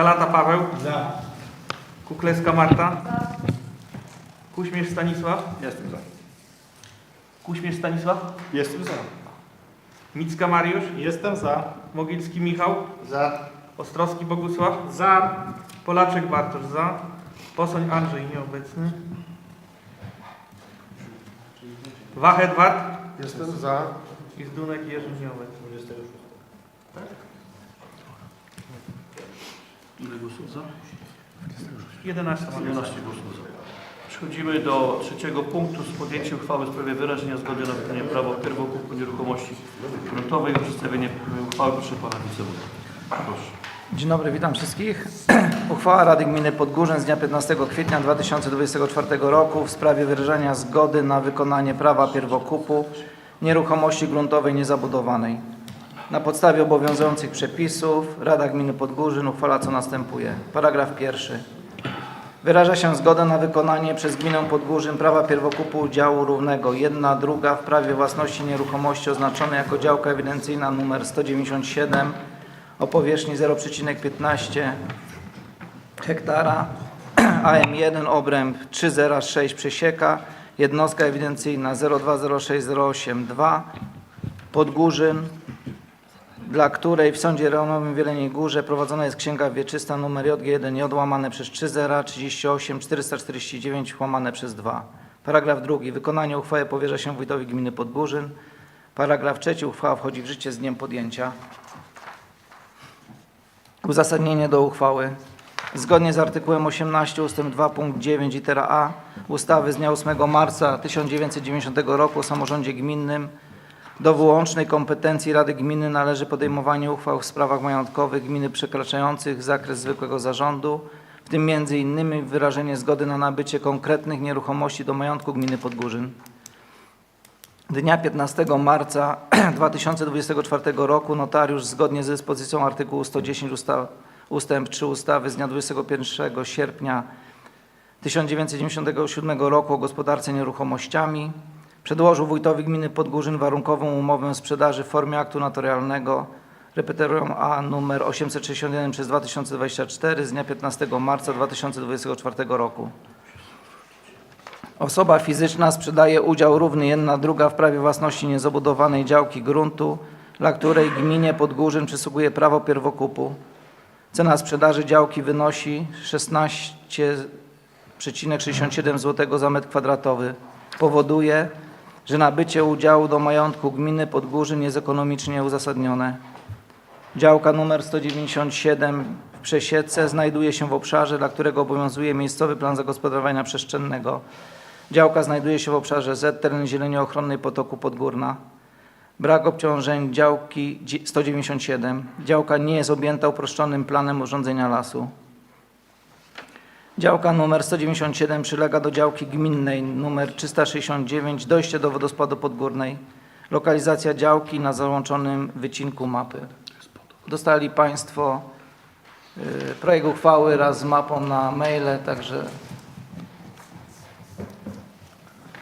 Kalata Paweł. Za. Kukleska Marta. Kuśmierz Stanisław. Jestem za. Kuśmierz Stanisław. Jestem za. Micka Mariusz. Jestem za. Mogilski Michał. Za. Ostrowski Bogusław. Za. Polaczek Bartosz za. Posoń Andrzej nieobecny. Wach Edward. Jestem za. I Zdunek Jerzy nieobecny. Ile głosów za? 11 ma 11 głosów za. Przechodzimy do trzeciego punktu z podjęciem uchwały w sprawie wyrażenia zgody na wykonanie prawa pierwokupu nieruchomości gruntowej. O przedstawienie uchwały proszę pana wicewójta. Proszę. Dzień dobry, witam wszystkich. Uchwała Rady Gminy Podgórzyn z dnia 15 kwietnia 2024 roku w sprawie wyrażenia zgody na wykonanie prawa pierwokupu nieruchomości gruntowej niezabudowanej. Na podstawie obowiązujących przepisów Rada Gminy Podgórzyn uchwala co następuje. Paragraf pierwszy. Wyraża się zgodę na wykonanie przez Gminę Podgórzyn prawa pierwokupu udziału równego 1 druga w prawie własności nieruchomości oznaczonej jako działka ewidencyjna nr 197 o powierzchni 0,15 hektara, AM1 obręb 306 przesieka, jednostka ewidencyjna 0206082 Podgórzyn, dla której w Sądzie Rejonowym w Górze prowadzona jest księga wieczysta nr JG1J łamane przez 30 38 449 łamane przez 2. Paragraf drugi. Wykonanie uchwały powierza się wójtowi gminy Podgórzyn. Paragraf trzeci. Uchwała wchodzi w życie z dniem podjęcia. Uzasadnienie do uchwały. Zgodnie z artykułem 18 ust. 2 punkt 9 litera A ustawy z dnia 8 marca 1990 roku o samorządzie gminnym do wyłącznej kompetencji Rady Gminy należy podejmowanie uchwał w sprawach majątkowych gminy przekraczających zakres zwykłego zarządu, w tym innymi wyrażenie zgody na nabycie konkretnych nieruchomości do majątku gminy Podgórzyn. Dnia 15 marca 2024 roku notariusz zgodnie z dyspozycją artykułu 110 usta, ustęp 3 ustawy z dnia 21 sierpnia 1997 roku o gospodarce nieruchomościami przedłożył wójtowi gminy Podgórzyn warunkową umowę sprzedaży w formie aktu notarialnego repeterium A numer 861 przez 2024 z dnia 15 marca 2024 roku. Osoba fizyczna sprzedaje udział równy 1 druga w prawie własności niezabudowanej działki gruntu, dla której gminie Podgórzyn przysługuje prawo pierwokupu. Cena sprzedaży działki wynosi 16,67 zł za metr kwadratowy. Powoduje, że nabycie udziału do majątku gminy Podgórzyn jest ekonomicznie uzasadnione. Działka nr 197 w Przesiece znajduje się w obszarze, dla którego obowiązuje miejscowy plan zagospodarowania przestrzennego. Działka znajduje się w obszarze Z, teren zieleni ochronnej potoku Podgórna. Brak obciążeń działki dzi- 197. Działka nie jest objęta uproszczonym planem urządzenia lasu. Działka nr 197 przylega do działki gminnej nr 369 dojście do wodospadu Podgórnej. Lokalizacja działki na załączonym wycinku mapy. Dostali Państwo y, projekt uchwały wraz z mapą na maile, także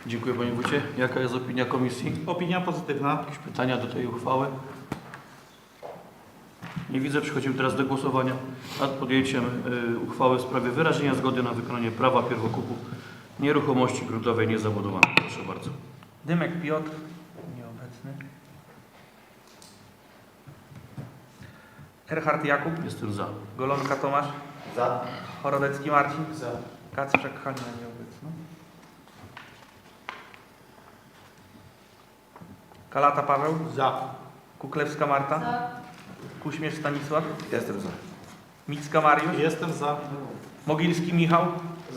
Dziękuję panie wójcie. Jaka jest opinia komisji? Opinia pozytywna. Jakieś pytania do tej uchwały? Nie widzę. Przechodzimy teraz do głosowania nad podjęciem y, uchwały w sprawie wyrażenia zgody na wykonanie prawa pierwokupu nieruchomości gruntowej niezabudowanej. Proszę bardzo. Dymek Piotr. Nieobecny. Erhard Jakub. Jestem za. Golonka Tomasz. Za. Chorodecki Marcin. Za. Kacprzek Hania nieobecny. Kalata Paweł. Za. Kuklewska Marta. Kuśmierz Stanisław. Jestem za. Micka Mariusz. Jestem za. Mogilski Michał.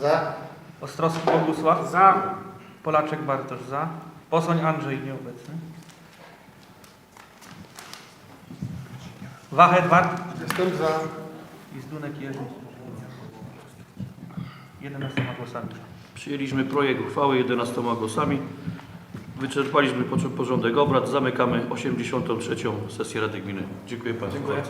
Za. Ostrowski Bogusław. Za. Polaczek Bartosz za. Posoń Andrzej nieobecny. Wach Edward. Jestem za. I Zdunek Jerzy. 11 głosami. Przyjęliśmy projekt uchwały 11 głosami. Wyczerpaliśmy porządek obrad. Zamykamy 83. sesję Rady Gminy. Dziękuję państwu. Dziękuję.